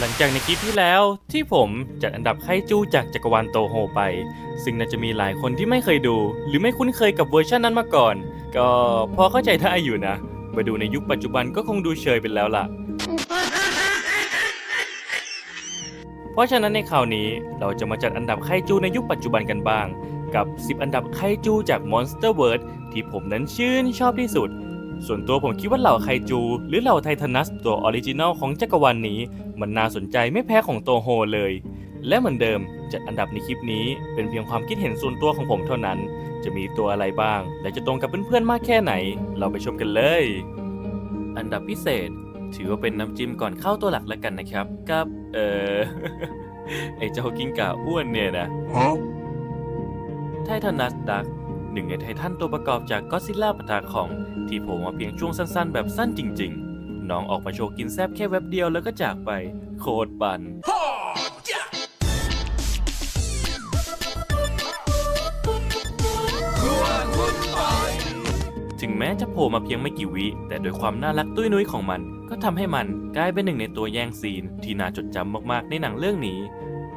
หลังจากในคลิปที่แล้วที่ผมจัดอันดับไคจูจากจักรวาลโตโฮไป ซึ่งน่าจะมีหลายคนที่ไม่เคยดู หรือไม่คุ้นเคยกับเวอร์ชันนั้นมาก่อน ก็พอเข้าใจได้อยู่นะ มาดูในยุคปัจจุบันก็คงดูเชยไปแล้วล่ะ เพราะฉะนั้นในคราวนี้เราจะมาจัดอันดับไคจูในยุคปัจจุบันกันบ้าง กับ 10 อันดับไคจูจาก Monster World ที่ผมนั้นชื่นชอบที่สุด ส่วนตัวผมคิดว่าเหล่าไคจู หรือเหล่าไททันัสตัวออริจินัลของจักรวาลนนี้ มันน่าสนใจไม่แพ้ของโตโฮเลย และเหมือนเดิมจัดอันดับในคลิปนี้ เป็นเพียงความคิดเห็นส่วนตัวของผมเท่านั้น จะมีตัวอะไรบ้าง และจะตรงกับเพื่อนๆมากแค่ไหน เราไปชมกันเลย อันดับพิเศษ ถือว่าเป็นน้ำจิ้มก่อนเข้าตัวหลักแล้วกันนะครับ กับ เอ่อไอเจ้ากิ้งก่าอ้วนเนี่ยนะไททันัสดัก หนึ่งในไททันตัวประกอบจากก็ซิล่าปะทะของ ที่โผล่มาเพียงช่วงสั้นๆ แบบสั้นจริงๆ น้องออกมาโชว์กินแซบแค่แวบเดียวแล้วก็จากไป โคตรปัน ถึงแม้จะโผล่มาเพียงไม่กี่วิ แต่โดยความน่ารักตุ้ยนุ้ยของมัน ก็ทำให้มันกลายเป็นหนึ่งในตัวแย่งซีน ที่น่าจดจำมากๆในหนังเรื่องนี้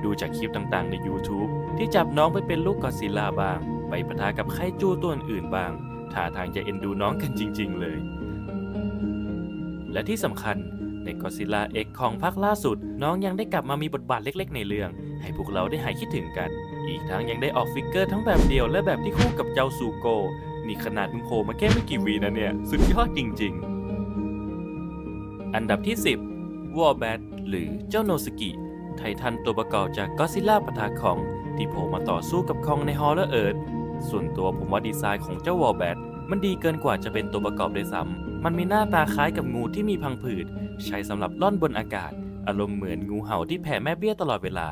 ดูจากคลิปต่างๆใน YouTube ที่จับน้องไปเป็นลูกกอซิลล่าบ้าง ไปปะทะกับไคจูตัวอื่นบ้างท่าทางจะเอ็นดูน้องกันจริง ๆ เลย และที่สำคัญในกอซิล่าเอ็กของภาคล่าสุด น้องยังได้กลับมามีบทบาทเล็ก ๆ ในเรื่อง ให้พวกเราได้หายคิดถึงกัน อีกทั้งยังได้ออกฟิกเกอร์ทั้งแบบเดียวและแบบที่คู่กับเจ้าซูโก นี่ขนาดมึงโผล่มาแค่ไม่กี่วีนะเนี่ย สุดยอดจริง ๆ อันดับที่ 10วอ r แบทหรือเจ้าโนสกิไททันตัวประกอบจากก็ซิล่าปะทะคอง ที่โผล่มาต่อสู้กับคองในฮอลล์เอิร์ธ ส่วนตัวผมว่าดีไซน์ของเจ้าวอ r แบทมันดีเกินกว่าจะเป็นตัวประกอบด้วยซ้ำมันมีหน้าตาคล้ายกับงูที่มีพังผืด ใช้สำหรับล่อนบนอากาศ อารมณ์เหมือนงูเห่าที่แผ่แม่เบี้ยตลอดเวลา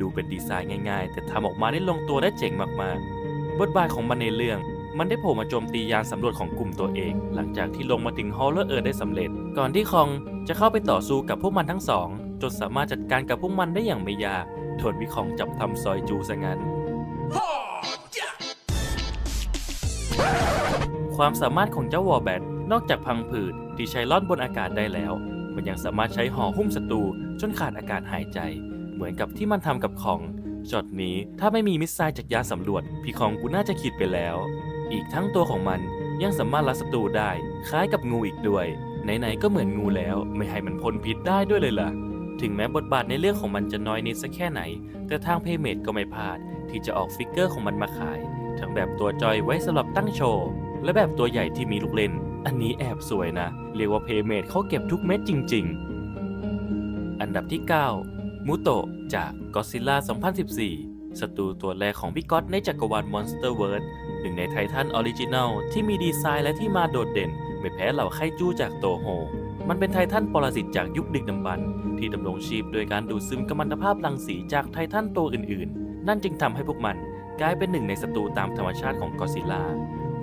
ดูเป็นดีไซน์ง่ายๆ แต่ทำออกมาได้ลงตัวได้เจ๋งมากๆ บทบาทของมันในเรื่อง มันได้โผล่มาโจมตียานสำรวจของกลุ่มตัวเอง หลังจากที่ลงมาถึงฮอลเลอร์เอิร์ได้สำเร็จ ก่อนที่คองจะเข้าไปต่อสู้กับพวกมันทั้งสองจนสามารถจัดการกับพวกมันได้อย่างไม่ยากโดนวิคองจับทำซอยจูซะงั้น ความสามารถของเจ้าวอ r แบทนอกจากพังผืดที่ใช้ล่อนบนอากาศได้แล้ว มันยังสามารถใช้ห่อหุ้มศัตรูจนขาดอากาศหายใจ เหมือนกับที่มันทำกับคองช็อตนี้ถ้าไม่มีมิสไซล์จากยานสำรวจ พี่คองกูน่าจะคิดไปแล้ว อีกทั้งตัวของมันยังสามารถลัดศัตรูได้ คล้ายกับงูอีกด้วย ไหนๆก็เหมือนงูแล้ว ไม่ให้มันพ่นพิษได้ด้วยเลยล่ะ ถึงแม้บทบาทในเรื่องของมันจะน้อยนิดสักแค่ไหน แต่ทางเพย์เมดก็ไม่พลาด ที่จะออกฟิกเกอร์ของมันมาขาย ทั้งแบบตัวจอยไว้สำหรับตั้งโชว์ และแบบตัวใหญ่ที่มีลูกเล่น อันนี้แอบสวยนะ เรียกว่าเพย์เมดเขาเก็บทุกเม็ดจริง ๆ อันดับที่ 9มูโตะจาก Godzilla 2014 ศัตรูตัวแรกของพี่ก๊อตในจักรวาล Monster World หนึ่งในไททันออริจินัลที่มีดีไซน์และที่มาโดดเด่น ไม่แพ้เหล่าไคจูจากโตโฮมันเป็นไททันปรสิตจากยุคดึกดำบรรพ์ที่ดำรงชีพโดยการดูดซึมกัมมันตภาพรังสีจากไททันตัวอื่น ๆ นั่นจึงทำให้พวกมันกลายเป็นหนึ่งในศัตรูตามธรรมชาติของกอซิล่า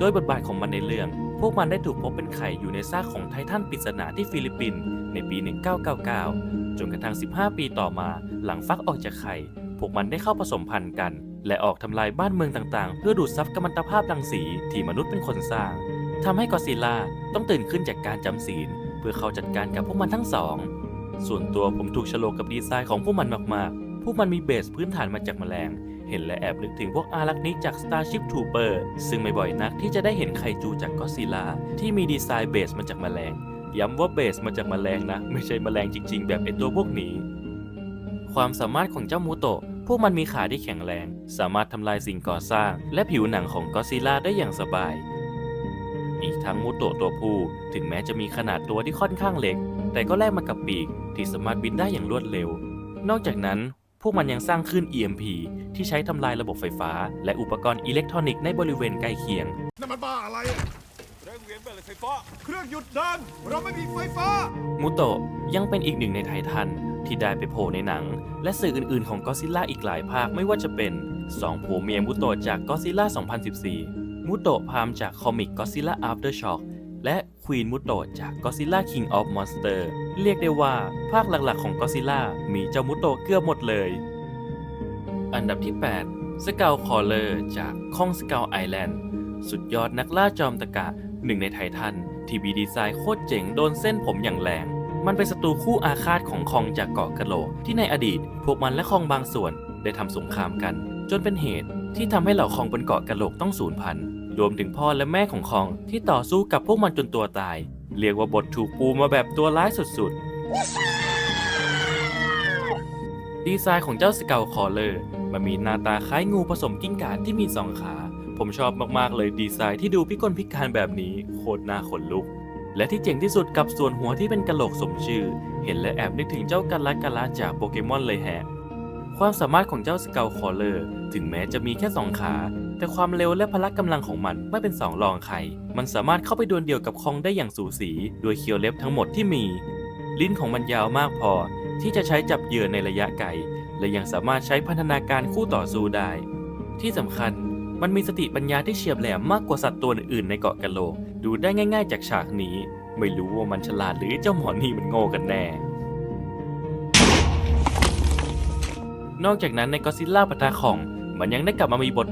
โดยบทบาทของมันในเรื่อง พวกมันได้ถูกพบเป็นไข่อยู่ในซากของไททันปริศนาที่ฟิลิปปินส์ในปี 1999 จนกระทั่ง 15 ปีต่อมา หลังฟักออกจากไข่ พวกมันได้เข้าผสมพันธุ์กัน และออกทำลายบ้านเมืองต่างๆ เพื่อดูดซับกัมมันตภาพรังสีที่มนุษย์เป็นคนสร้างทำให้กอซิลล่าต้องตื่นขึ้นจากการจำศีล เพื่อเข้าจัดการกับพวกมันทั้งสอง ส่วนตัวผมถูกฉลกกับดีไซน์ของพวกมันมากๆ พวกมันมีเบสพื้นฐานมาจากแมลง เห็นและแอบนึกถึงพวกอารักนิกจาก Starship Trooper ซึ่งไม่บ่อยนักที่จะได้เห็นไคจูจากก็ซิลาที่มีดีไซน์เบสมาจากแมลง ย้ำว่าเบสมาจากแมลงนะ ไม่ใช่แมลงจริง ๆ แบบไอตัวพวกนี้ ความสามารถของเจ้ามูโตะพวกมันมีขาที่แข็งแรง สามารถทำลายสิ่งก่อสร้าง และผิวหนังของก็ซิลาได้อย่างสบาย อีกทั้งมูโตะตัวผู้ถึงแม้จะมีขนาดตัวที่ค่อนข้างเล็ก แต่ก็แลกมากับปีกที่สามารถบินได้อย่างรวดเร็ว นอกจากนั้น พวกมันยังสร้างคลื่น EMP ที่ใช้ทำลายระบบไฟฟ้า และอุปกรณ์อิเล็กทรอนิกส์ในบริเวณใกล้เคียง นั่นมันบ้าอะไรอะเร่งเวียนแม่เหล็กไฟฟ้า เครื่องหยุดเดินเราไม่มีไฟฟ้ามูโตะยังเป็นอีกหนึ่งในไททันที่ได้ไปโผล่ในหนัง และสื่ออื่น ๆ ของก็ซิล่าอีกหลายภาคไม่ว่าจะเป็น2ผัวเมียมูโตะจากก็ซิล่า2014มูโตะพามจากคอมิกก็ซิล่า Aftershock และควีนมูโตะจากก็ซิล่า King of Monster เรียกได้ว่าภาคหลักๆของก็ซิล่ามีเจ้ามูโตะเกือบหมดเลย อันดับที่ 8 สเกลคอเลอร์จากคองสเกลไอแลนด์สุดยอดนักล่าจอมตะกะหนึ่งในไททันที่มีดีไซน์โคตรเจ๋งโดนเส้นผมอย่างแรง มันเป็นศัตรูคู่อาฆาตของคองจากเกาะกะโหลกที่ในอดีต พวกมันและคองบางส่วนได้ทำสงครามกัน จนเป็นเหตุที่ทำให้เหล่าคองบนเกาะกะโหลกต้องสูญพันธุ์ รวมถึงพ่อและแม่ของคองที่ต่อสู้กับพวกมันจนตัวตาย เรียกว่าบทถูกปูมาแบบตัวร้ายสุดๆ ดีไซน์ของเจ้าสเกลคอเลอร์มันมีหน้าตาคล้ายงูผสมกิ้งก่าที่มีสองขา ผมชอบมากๆเลยดีไซน์ที่ดูพิกลพิการแบบนี้โคตรน่าขนลุก และที่เจ๋งที่สุดกับส่วนหัวที่เป็นกะโหลกสมชื่อ เห็นและแอบนึกถึงเจ้ากันละกันละจากโปเกมอนเลยแฮะความสามารถของเจ้าสเกลคอเลอร์ถึงแม้จะมีแค่สองขา แต่ความเร็วและพละกำลังของมันไม่เป็นสองรองใคร มันสามารถเข้าไปดวลเดียวกับคองได้อย่างสูสี โดยเคียวเล็บทั้งหมดที่มี ลิ้นของมันยาวมากพอ ที่จะใช้จับเหยื่อในระยะไกล และยังสามารถใช้พันธนาการคู่ต่อสู้ได้ ที่สำคัญมันมีสติปัญญาที่เฉียบแหลมมากกว่าสัตว์ตัวอื่นในเกาะกะโหลก ดูได้ง่าย ๆ จากฉากนี้ ไม่รู้ว่ามันฉลาดหรือเจ้าหมอนี่มันโง่กันแน่ นอกจากนั้นในก็ซิล่าปะทะของ มันยังได้กลับมามีบท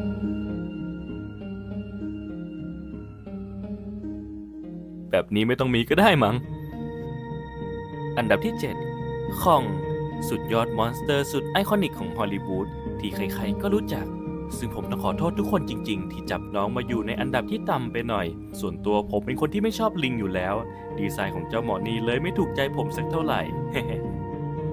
แบบนี้ไม่ต้องมีก็ได้มั้ง อันดับที่7คองสุดยอดมอนสเตอร์สุดไอคอนิกของฮอลลีวูดที่ใครๆก็รู้จัก ซึ่งผมต้องขอโทษทุกคนจริงๆ ที่จับน้องมาอยู่ในอันดับที่ต่ำไปหน่อย ส่วนตัวผมเป็นคนที่ไม่ชอบลิงอยู่แล้ว ดีไซน์ของเจ้าหมอนี่เลยไม่ถูกใจผมสักเท่าไหร่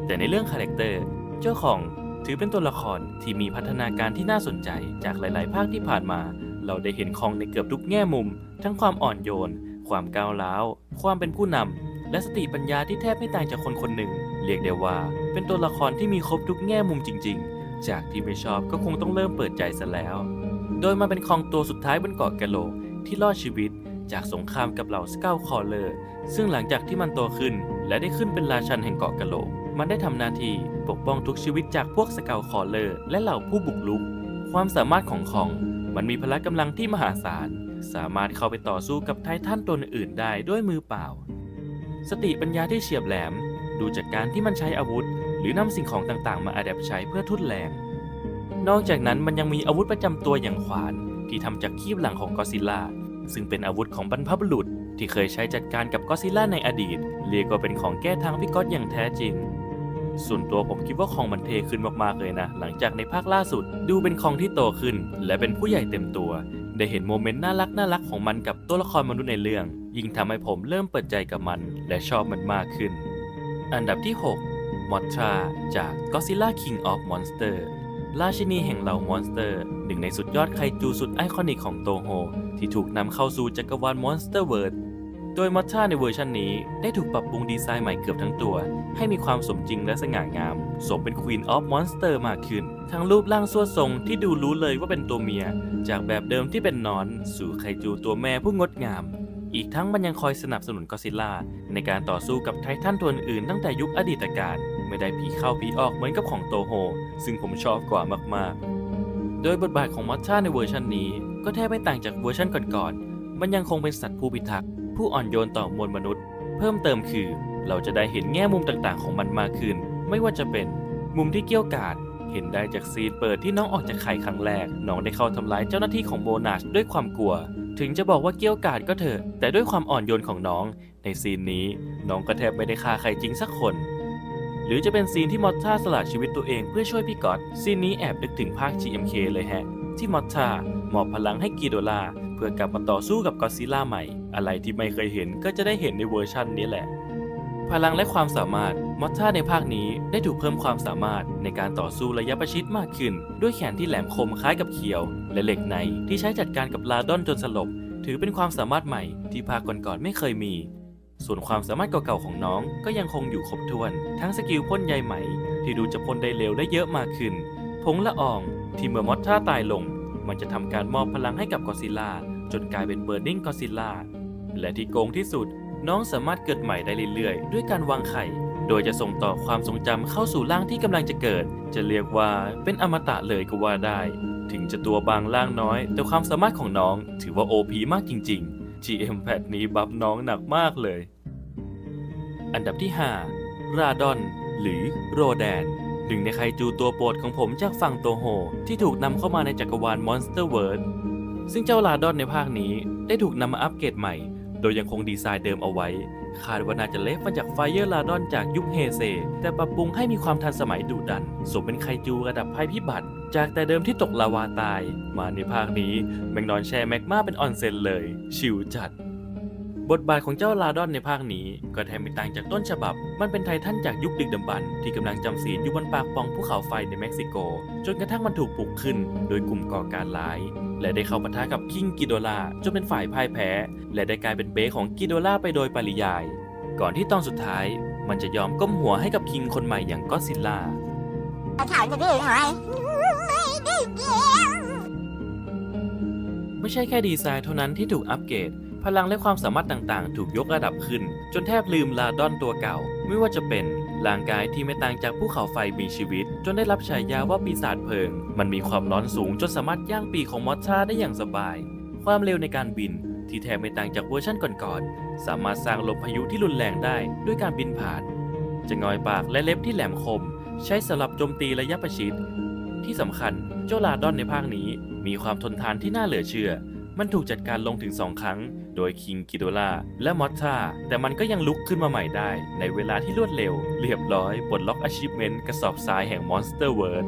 แต่ในเรื่องคาแรคเตอร์เจ้าของถือเป็นตัวละครที่มีพัฒนาการที่น่าสนใจจากหลาย ๆ ภาคที่ผ่านมา เราได้เห็นคองในเกือบทุกแง่มุม ทั้งความอ่อนโยน ความก้าวร้าว ความเป็นผู้นำ และสติปัญญาที่แทบไม่ต่างจากคนคนหนึ่ง เรียกได้ว่า เป็นตัวละครที่มีครบทุกแง่มุมจริง ๆ จากที่ไม่ชอบก็คงต้องเริ่มเปิดใจซะแล้ว โดยมาเป็นคองตัวสุดท้ายบนเกาะแกะโหลกที่รอดชีวิตจากสงครามกับเหล่าสเกลคอเลอร์ ซึ่งหลังจากที่มันโตขึ้น และได้ขึ้นเป็นราชันแห่งเกาะกะโหลก มันได้ทำหน้าที่ปกป้องทุกชีวิตจากพวกสเกลคอเลอร์ และเหล่าผู้บุกรุก ความสามารถของคอง มันมีพละกำลังที่มหาศาล สามารถเข้าไปต่อสู้กับไททันตัวอื่นได้ด้วยมือเปล่า สติปัญญาที่เฉียบแหลม ดูจากการที่มันใช้อาวุธ หรือนำสิ่งของต่างๆ มาอัดแอปใช้เพื่อทุ่นแรง นอกจากนั้นมันยังมีอาวุธประจำตัวอย่างขวาน ที่ทำจากคีบหลังของกอซิลลาซึ่งเป็นอาวุธของบรรพบุรุษ ที่เคยใช้จัดการกับกอซิลลาในอดีต เรียกว่าเป็นของแก้ทางพี่ก๊อตอย่างแท้จริง ส่วนตัวผมคิดว่าคองมันเทขึ้นมากๆเลยนะ หลังจากในภาคล่าสุด ดูเป็นคองที่โตขึ้น และเป็นผู้ใหญ่เต็มตัว ได้เห็นโมเมนต์น่ารักน่ารักของมันกับตัวละครมนุษย์ในเรื่อง ยิ่งทำให้ผมเริ่มเปิดใจกับมัน และชอบมันมากขึ้น อันดับที่ 6 มอทราจาก Godzilla King of Monster ราชินีแห่งเหล่ามอนสเตอร์ หนึ่งในสุดยอดไคจูสุดไอคอนิกของโตโฮ ที่ถูกนำเข้าสู่จักรวาลมอนสเตอร์เวิร์ โดยมอทราในเวอร์ชันนี้ได้ถูกปรับปรุงดีไซน์ใหม่เกือบทั้งตัว ให้มีความสมจริงและสง่างาม สมเป็น Queen of Monster มากขึ้น ทั้งรูปร่างสวดทรงที่ดูรู้เลยว่าเป็นตัวเมีย จากแบบเดิมที่เป็นนอน สู่ไคจูตัวแม่ผู้งดงาม อีกทั้งมันยังคอยสนับสนุนกอซิลลาในการต่อสู้กับไททันตัวอื่นตั้งแต่ยุคอดีตการไม่ได้ผีเข้าผีออกเหมือนกับของโตโฮ ซึ่งผมชอบกว่ามากๆ โดยบทบาทของมอชชาในเวอร์ชันนี้ ก็แทบไม่ต่างจากเวอร์ชันก่อนๆ มันยังคงเป็นสัตว์ผู้พิทักษ์ ผู้อ่อนโยนต่อมวลมนุษย์ เพิ่มเติมคือ เราจะได้เห็นแง่มุมต่างๆ ของมันมากขึ้น ไม่ว่าจะเป็นมุมที่เกี้ยวกาดเห็นได้จากซีนเปิดที่น้องออกจากไข่ครั้งแรก น้องได้เข้าทำร้ายเจ้าหน้าที่ของโบนัสด้วยความกลัว ถึงจะบอกว่าเกี้ยวกาดก็เถอะ แต่ด้วยความอ่อนโยนของน้อง ในซีนนี้น้องก็แทบไม่ได้ฆ่าใครจริงสักคน หรือจะเป็นซีนที่มอตท่าสละชีวิตตัวเองเพื่อช่วยพี่ก๊อตซีนนี้แอบนึกถึงภาค GMK เลยแฮะ ที่มอตท่า มอบพลังให้กีโดลาเพื่อกลับมาต่อสู้กับกอซิล่าใหม่ อะไรที่ไม่เคยเห็นก็จะได้เห็นในเวอร์ชันนี้แหละ พลังและความสามารถมอตท่าในภาคนี้ได้ถูกเพิ่มความสามารถในการต่อสู้ระยะประชิดมากขึ้น ด้วยแขนที่แหลมคมคล้ายกับเขียว และเหล็กในที่ใช้จัดการกับลาดอนจนสลบ ถือเป็นความสามารถใหม่ที่ภาคก่อนๆไม่เคยมี ส่วนความสามารถเก่าๆของน้องก็ยังคงอยู่ครบถ้วน ทั้งสกิลพ่นใยไหม ที่ดูจะพ่นได้เร็วและเยอะมากขึ้นผงละอองที่เมื่อมอตท่าตายลง มันจะทำการมอบพลังให้กับกอซิลลาจนกลายเป็นเบิร์ดดิ้งกอซิลลาและที่โกงที่สุด น้องสามารถเกิดใหม่ได้เรื่อยๆ ด้วยการวางไข่ โดยจะส่งต่อความทรงจำเข้าสู่ร่างที่กำลังจะเกิด จะเรียกว่าเป็นอมตะเลยก็ว่าได้ ถึงจะตัวบางร่างน้อย แต่ความสามารถของน้องถือว่า OP มากจริง ๆ GM แพดนี้บัฟน้องหนักมากเลย อันดับที่ 5 ราดอน หรือโรแดน หนึ่งในไคจูตัวโปรดของผมจากฝั่งโตโฮที่ถูกนำเข้ามาในจักรวาล Monster World ซึ่งเจ้าลาดอนในภาคนี้ได้ถูกนำมาอัปเกรดใหม่ โดยยังคงดีไซน์เดิมเอาไว้ คาดว่าน่าจะเลฟมาจากไฟเยอร์ลาดอนจากยุคเฮเซ แต่ปรับปรุงให้มีความทันสมัยดุดัน สมเป็นไคจูระดับภัยพิบัติ จากแต่เดิมที่ตกลาวาตาย มาในภาคนี้แมงนอนแชร์แมกมาเป็นออนเซนเลย ชิวจัด บทบาทของเจ้าลาดอนในภาคนี้ ก็แทบไม่ต่างจากต้นฉบับ มันเป็นไททันจากยุคดึกดำบรรพ์ที่กำลังจำศีลอยู่บนปากปองภูเขาไฟในเม็กซิโก จนกระทั่งมันถูกปลุกขึ้น โดยกลุ่มก่อการร้าย และได้เข้าปะทะกับคิงกิโดลาจนเป็นฝ่ายพ่ายแพ้ และได้กลายเป็นเบสของกิโดลาไปโดยปริยาย ก่อนที่ตอนสุดท้าย มันจะยอมก้มหัวให้กับคิงคนใหม่อย่างก็อดซิลล่าถามจะได้ไหมไม่ได้เกี่ยไม่ใช่แค่ดีไซน์เท่านั้นที่ถูกอัปเกรด พลังและความสามารถต่างๆ ถูกยกระดับขึ้น จนแทบลืมลาดอนตัวเก่า ไม่ว่าจะเป็นร่างกายที่ไม่ต่างจากภูเขาไฟมีชีวิต จนได้รับฉายาว่าปีศาจเพลิง มันมีความร้อนสูงจนสามารถย่างปีของมอสชาได้อย่างสบาย ความเร็วในการบินที่แทบไม่ต่างจากเวอร์ชันก่อนๆ สามารถสร้างลมพายุที่รุนแรงได้ด้วยการบินผ่าน จะงอยปากและเล็บที่แหลมคม ใช้สำหรับโจมตีระยะประชิด ที่สำคัญเจ้าลาดอนในภาคนี้ มีความทนทานที่น่าเหลือเชื่อ มันถูกจัดการลงถึง 2 ครั้ง โดยคิงกิโดลาและมอตทาแต่มันก็ยังลุกขึ้นมาใหม่ได้ ในเวลาที่รวดเร็ว เรียบร้อยปลดล็อกอาชีพเมนต์กระสอบทรายแห่งมอนสเตอร์เวิร์ด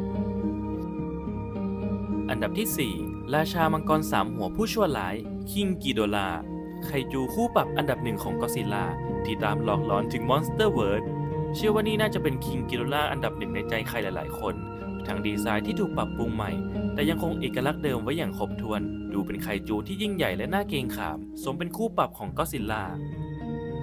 อันดับที่ 4 ราชามังกรสามหัวผู้ชั่วร้ายคิงกิโดลาไคจูคู่ปรับอันดับหนึ่งของก็ซิลลาที่ตามหลอกหลอนถึงมอนสเตอร์เวิร์ดเชื่อว่านี่น่าจะเป็นคิงกิโดลาอันดับหนึ่งในใจใครหลาย ๆ คน ทั้งดีไซน์ที่ถูกปรับปรุงใหม่ แต่ยังคงเอกลักษณ์เดิมไว้อย่างครบถ้วน ดูเป็นไคจูที่ยิ่งใหญ่และน่าเกรงขาม สมเป็นคู่ปรับของก็ซิลล่า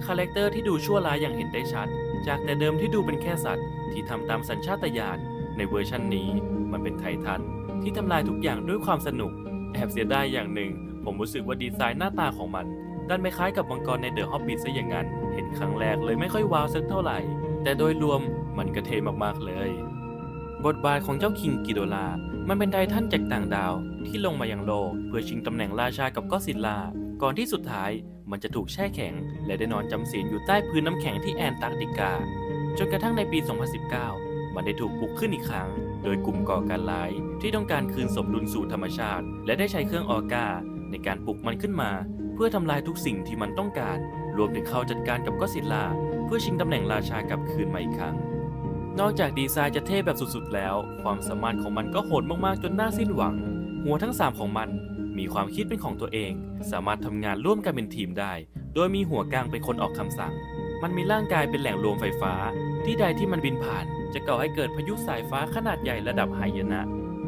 คาแรคเตอร์ที่ดูชั่วร้ายอย่างเห็นได้ชัด จากแต่เดิมที่ดูเป็นแค่สัตว์ ที่ทำตามสัญชาตญาณในเวอร์ชันนี้มันเป็นไททัน ที่ทำลายทุกอย่างด้วยความสนุก แอบเสียดายอย่างหนึ่ง ผมรู้สึกว่าดีไซน์หน้าตาของมันดันไม่คล้ายกับมังกรในเดอะฮอบบิทซะอย่างนั้น เห็นครั้งแรกเลยไม่ค่อยว้าวสักเท่าไหร่ แต่โดยรวมมันก็เท่มากๆเลย บทบาทของเจ้าคิงกิโดลา มันเป็นไททันจากต่างดาวที่ลงมายังโลก เพื่อชิงตำแหน่งราชากับก็อดซิลา ก่อนที่สุดท้ายมันจะถูกแช่แข็ง และได้นอนจำศีลอยู่ใต้พื้นน้ำแข็งที่แอนตาร์กติกา จนกระทั่งในปี 2019 มันได้ถูกปลุกขึ้นอีกครั้ง โดยกลุ่มก่อการร้าย ที่ต้องการคืนสมดุลสู่ธรรมชาติ และได้ใช้เครื่องออกาในการปลุกมันขึ้นมา เพื่อทำลายทุกสิ่งที่มันต้องการ รวมถึงเข้าจัดการกับก็อดซิลลา เพื่อชิงตำแหน่งราชากลับคืนมาอีกครั้ง นอกจากดีไซน์จะเท่แบบสุดๆแล้ว ความสามารถของมันก็โหดมากๆจนน่าสิ้นหวัง หัวทั้ง 3 ของมัน มีความคิดเป็นของตัวเอง สามารถทำงานร่วมกันเป็นทีมได้ โดยมีหัวกลางเป็นคนออกคำสั่ง มันมีร่างกายเป็นแหล่งรวมไฟฟ้า ที่ใดที่มันบินผ่าน จะก่อให้เกิดพายุสายฟ้าขนาดใหญ่ระดับหายนะ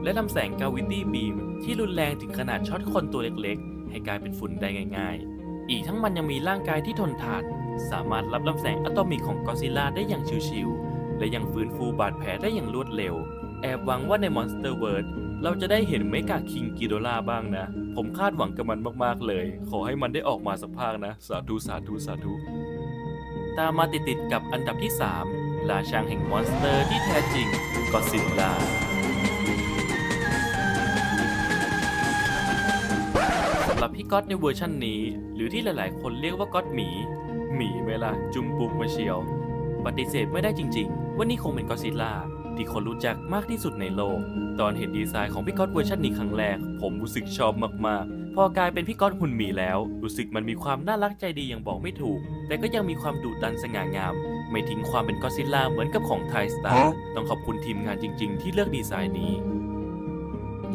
และลำแสงกาวิตี้บีมที่รุนแรงถึงขนาดช็อตคนตัวเล็กๆ ให้กลายเป็นฝุ่นได้ง่าย ๆ อีกทั้งมันยังมีร่างกายที่ทนทาน สามารถรับลำแสงอะตอมิกของกอซิลลาได้อย่างชิวๆ และยังฟื้นฟูบาดแผลได้อย่างรวดเร็ว แอบหวังว่าใน Monster World เราจะได้เห็นเมกาคิงกิโดล่าบ้างนะ ผมคาดหวังกับมันมากๆเลย ขอให้มันได้ออกมาสักภาคนะ สาธุสาธุสาธุ ตามมาติดๆกับอันดับที่ 3 ราชาแห่งมอนสเตอร์ที่แท้จริงกอซิลลาสำหรับพี่ก๊อตในเวอร์ชั่นนี้ หรือที่หลายๆ คนเรียกว่าก๊อตหมี หมีไหมล่ะจุมปุกมาเชียว ปฏิเสธไม่ได้จริงๆ ว่านี่คงเป็นก็อดซิลล่าที่คนรู้จักมากที่สุดในโลก ตอนเห็นดีไซน์ของพี่ก๊อตเวอร์ชันนี้ครั้งแรก ผมรู้สึกชอบมากๆ พอกลายเป็นพี่ก๊อตหุ่นหมีแล้ว รู้สึกมันมีความน่ารักใจดีอย่างบอกไม่ถูก แต่ก็ยังมีความดุดันสง่างาม ไม่ทิ้งความเป็นก็อดซิลล่าเหมือนกับของไทสตาร์ต้องขอบคุณทีมงานจริง ๆ ที่เลือกดีไซน์นี้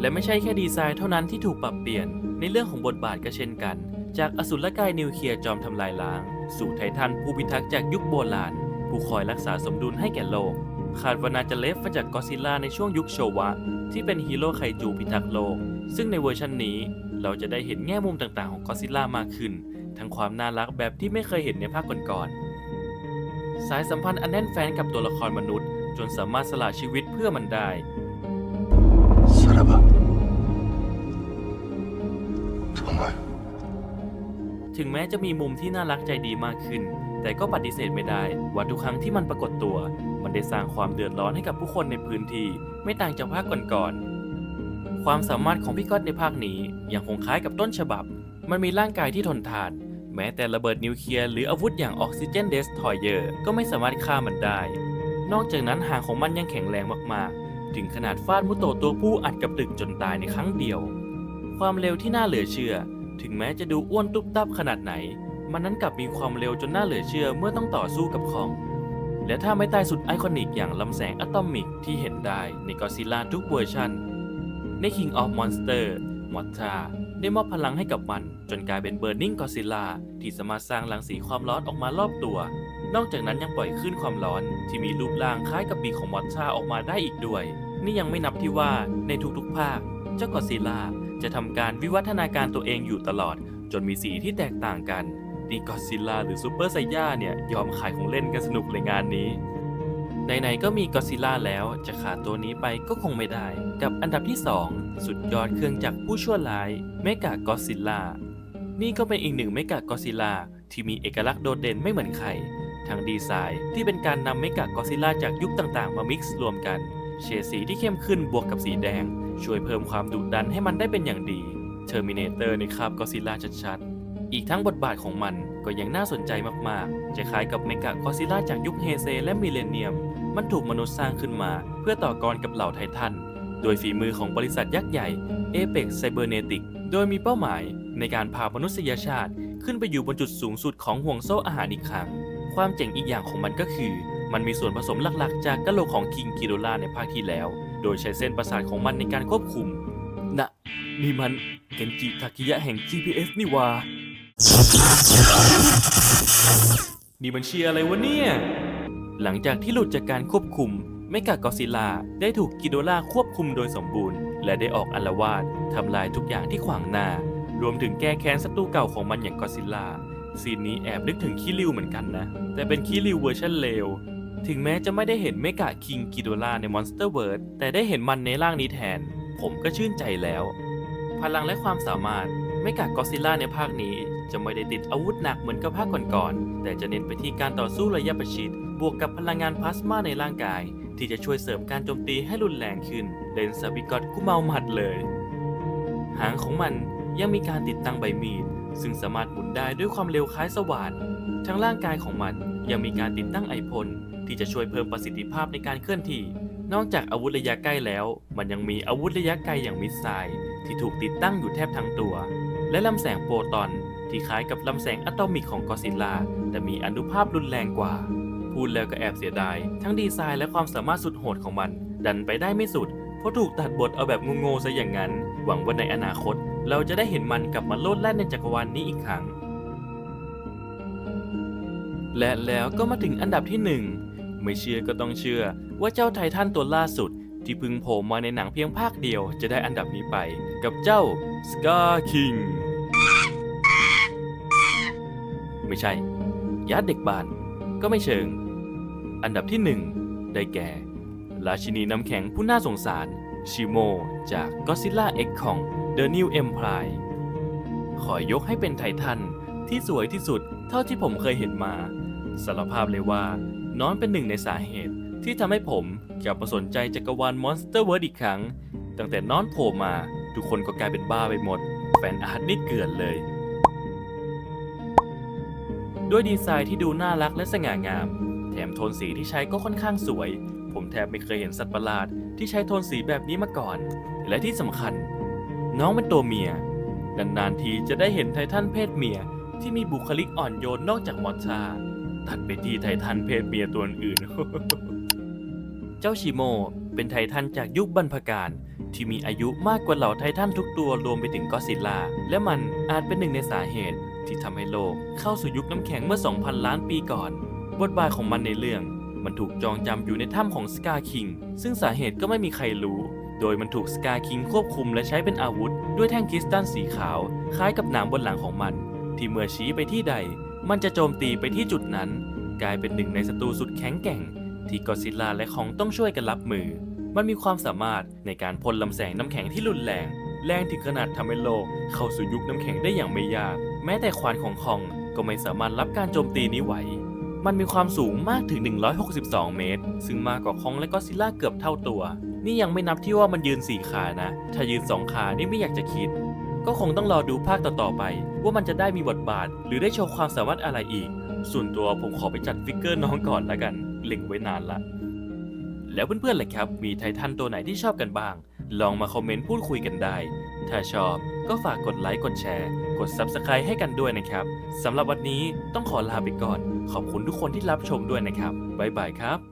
และไม่ใช่แค่ดีไซน์เท่านั้นที่ถูกปรับเปลี่ยน ในเรื่องของบทบาทก็เช่นกัน จากอสุรกายนิวเคลียร์จอมทำลายล้าง สู่ไททันผู้พิทักษ์จากยุคโบราณ ผู้คอยรักษาสมดุลให้แก่โลก คาดว่านาจะเลฟมาจากกอซิล่าในช่วงยุคโชวะ ที่เป็นฮีโร่ไคจูพิทักษ์โลก ซึ่งในเวอร์ชันนี้ เราจะได้เห็นแง่มุมต่างๆของกอซิล่ามากขึ้น ทั้งความน่ารักแบบที่ไม่เคยเห็นในภาคก่อนๆสายสัมพันธ์อันแน่นแฟ้นกับตัวละครมนุษย์ จนสามารถสละชีวิตเพื่อมันได้ถึงแม้จะมีมุมที่น่ารักใจดีมากขึ้น แต่ก็ปฏิเสธไม่ได้ว่าทุกครั้งที่มันปรากฏตัว มันได้สร้างความเดือดร้อนให้กับผู้คนในพื้นที่ ไม่ต่างจากภาคก่อนๆ ความสามารถของพี่ก๊อตในภาคนี้ยังคงคล้ายกับต้นฉบับ มันมีร่างกายที่ทนทาน แม้แต่ระเบิดนิวเคลียร์หรืออาวุธอย่างออกซิเจนเดสทอยเยอร์ก็ไม่สามารถฆ่ามันได้ นอกจากนั้นหางของมันยังแข็งแรงมากๆ ถึงขนาดฟาดมุโตตัวผู้อัดกับตึกจนตายในครั้งเดียว ความเร็วที่น่าเหลือเชื่อ ถึงแม้จะดูอ้วนตุ๊บตับขนาดไหน มันนั้นกลับมีความเร็วจนน่าเหลือเชื่อเมื่อต้องต่อสู้กับของ และถ้าไม่ตายสุดไอคอนิกอย่างลำแสงอะตอมิกที่เห็นได้ในกอซิล่าทุกเวอร์ชันใน King of Monster มอตาได้มอบพลังให้กับมัน จนกลายเป็น Burning Godzilla ที่สามารถสร้างรังสีความร้อนออกมารอบตัว นอกจากนั้นยังปล่อยคลื่นความร้อนที่มีรูปร่างคล้ายกับปีกของมอตาออกมาได้อีกด้วย นี่ยังไม่นับที่ว่าในทุกๆภาค เจ้ากอซิล่าจะทำการวิวัฒนาการตัวเองอยู่ตลอด จนมีสีที่แตกต่างกัน นี่กอซิล่าหรือซูเปอร์ไซย่าเนี่ยยอมขายของเล่นกันสนุกเลยงานนี้ไหนๆก็มีกอซิล่าแล้วจะขาดตัวนี้ไปก็คงไม่ได้ กับอันดับที่ 2 สุดยอดเครื่องจักรผู้ชั่วร้ายเมกากอซิล่านี่ก็เป็นอีกหนึ่งเมกากอซิล่าที่มีเอกลักษณ์โดดเด่นไม่เหมือนใครทั้งดีไซน์ที่เป็นการนำเมกากอซิล่าจากยุคต่างๆ มามิกซ์รวมกัน เฉดสีที่เข้มขึ้นบวกกับสีแดง ช่วยเพิ่มความดุดันให้มันได้เป็นอย่างดีเทอร์มินเตอร์ในคาบกอซิล่าชัดๆ อีกทั้งบทบาทของมันก็ยังน่าสนใจมากๆ จะคล้ายกับเมกากอซิล่าจากยุคเฮเซและมิเลเนียม มันถูกมนุษย์สร้างขึ้นมา เพื่อต่อกรกับเหล่าไททัน โดยฝีมือของบริษัทยักษ์ใหญ่ Apex Cybernetic โดยมีเป้าหมายในการพามนุษยชาติ ขึ้นไปอยู่บนจุดสูงสุดของห่วงโซ่อาหารอีกครั้ง ความเจ๋งอีกอย่างของมันก็คือ มันมีส่วนผสมหลักๆ จากกะโหลกของคิงกิโดล่าในภาคที่แล้ว โดยใช้เส้นประสาทของมันในการควบคุมนะนี่มันเคนจิทาคิยะแห่ง GPS นี่ว่า นี่มันเชียร์อะไรวะเนี่ย หลังจากที่หลุดจากการควบคุมเมกากอซิล่าได้ถูกกิโดล่าควบคุมโดยสมบูรณ์ และได้ออกอลวาดทำลายทุกอย่างที่ขวางหน้า รวมถึงแก้แค้นศัตรูเก่าของมันอย่างกอซิล่าซีนนี้แอบนึกถึงคิริวเหมือนกันนะ แต่เป็นคิริวเวอร์ชันเลว ถึงแม้จะไม่ได้เห็นเมกาคิงกิโดล่าในมอนสเตอร์เวิร์ดแต่ได้เห็นมันในร่างนี้แทน ผมก็ชื่นใจแล้ว พลังและความสามารถ เมกากอซิล่าในภาคนี้ จะไม่ได้ติดอาวุธหนักเหมือนกับภาคก่อนๆ แต่จะเน้นไปที่การต่อสู้ระยะประชิด บวกกับพลังงานพลาสมาในร่างกาย ที่จะช่วยเสริมการโจมตีให้รุนแรงขึ้น เลนซาบิกอตกูเมาหมัดเลย หางของมันยังมีการติดตั้งใบมีด ซึ่งสามารถหมุนได้ด้วยความเร็วคล้ายสว่านทั้งร่างกายของมันยังมีการติดตั้งไอพ่นที่จะช่วยเพิ่มประสิทธิภาพในการเคลื่อนที่ นอกจากอาวุธระยะใกล้แล้ว มันยังมีอาวุธระยะไกลอย่างมิสไซล์ที่ถูกติดตั้งอยู่แทบทั้งตัว และลำแสงโปรตอนที่คล้ายกับลำแสงอะตอมิกของกอซิลลา แต่มีอนุภาพรุนแรงกว่า พูดแล้วก็แอบเสียดาย ทั้งดีไซน์และความสามารถสุดโหดของมัน ดันไปได้ไม่สุด เพราะถูกตัดบทเอาแบบงงๆซะอย่างนั้น หวังว่าในอนาคต เราจะได้เห็นมันกลับมาโลดแล่นในจักรวาลนนี้อีกครั้ง และแล้วก็มาถึงอันดับที่หนึ่งไม่เชื่อก็ต้องเชื่อว่าเจ้าไททันตัวล่าสุด ที่พึ่งโผล่มาในหนังเพียงภาคเดียวจะได้อันดับนี้ไป กับเจ้าสก ไม่ใช่ ยัดเด็กบ้าน ก็ไม่เชิง อันดับที่หนึ่งได้แก่ ราชินีน้ำแข็งผู้น่าสงสาร ชิโม จาก Godzilla X ของ The New Empire ขอยกให้เป็นไททันที่สวยที่สุดเท่าที่ผมเคยเห็นมา สารภาพเลยว่า น้อนเป็นหนึ่งในสาเหตุที่ทำให้ผมกลับมาสนใจจักรวาล Monster World อีกครั้ง ตั้งแต่น้อนโผล่มา ทุกคนก็กลายเป็นบ้าไปหมด แฟนอาร์ตนี่เกลื่อนเลย ด้วยดีไซน์ที่ดูน่ารักและสง่างาม แถมโทนสีที่ใช้ก็ค่อนข้างสวย ผมแทบไม่เคยเห็นสัตว์ประหลาด ที่ใช้โทนสีแบบนี้มาก่อน และที่สำคัญ น้องเป็นตัวเมีย นานๆทีจะได้เห็นไททันเพศเมียที่มีบุคลิกอ่อนโยนนอกจากมอชาตัดไปที่ไททันเพศเมียตัวอื่น เจ้าชิโมเป็นไททันจากยุคบรรพการที่มีอายุมากกว่าเหล่าไททันทุกตัวรวมไปถึงก็ซิลลา และมันอาจเป็นหนึ่งในสาเหตุ ที่ทำให้โลกเข้าสู่ยุคน้ำแข็งเมื่อ 2,000 ล้านปีก่อน บทบาทของมันในเรื่อง มันถูกจองจำอยู่ในถ้ำของสกาคิง ซึ่งสาเหตุก็ไม่มีใครรู้ โดยมันถูกสกาคิงควบคุมและใช้เป็นอาวุธ ด้วยแท่งคริสตัลสีขาว คล้ายกับหนามบนหลังของมัน ที่เมื่อชี้ไปที่ใด มันจะโจมตีไปที่จุดนั้น กลายเป็นหนึ่งในศัตรูสุดแข็งแกร่ง ที่กอซิลลาและของต้องช่วยกันรับมือ มันมีความสามารถในการพ่นลำแสงน้ำแข็งที่รุนแรง แรงถึงขนาดทำให้โลก เข้าสู่ยุคน้ำแข็งได้อย่างไม่ยาก แม้แต่ควานของคองก็ไม่สามารถรับการโจมตีนี้ไหว มันมีความสูงมากถึง 162 เมตร ซึ่งมากกว่าคองและก็ซิลล่าเกือบเท่าตัว นี่ยังไม่นับที่ว่ามันยืนสี่ขานะ ถ้ายืนสองขานี่ไม่อยากจะคิด ก็คงต้องรอดูภาคต่อๆไป ว่ามันจะได้มีบทบาท หรือได้โชว์ความสามารถอะไรอีก ส่วนตัวผมขอไปจัดฟิกเกอร์น้องก่อนละกัน เล็งไว้นานละแล้วเพื่อนๆล่ะครับ มีไททันตัวไหนที่ชอบกันบ้าง ลองมาคอมเมนต์พูดคุยกันได้ ถ้าชอบก็ฝากกดไลค์กดแชร์ กด Subscribe ให้กันด้วยนะครับสำหรับวันนี้ต้องขอลาไปก่อน ขอบคุณทุกคนที่รับชมด้วยนะครับบ๊ายบายครับ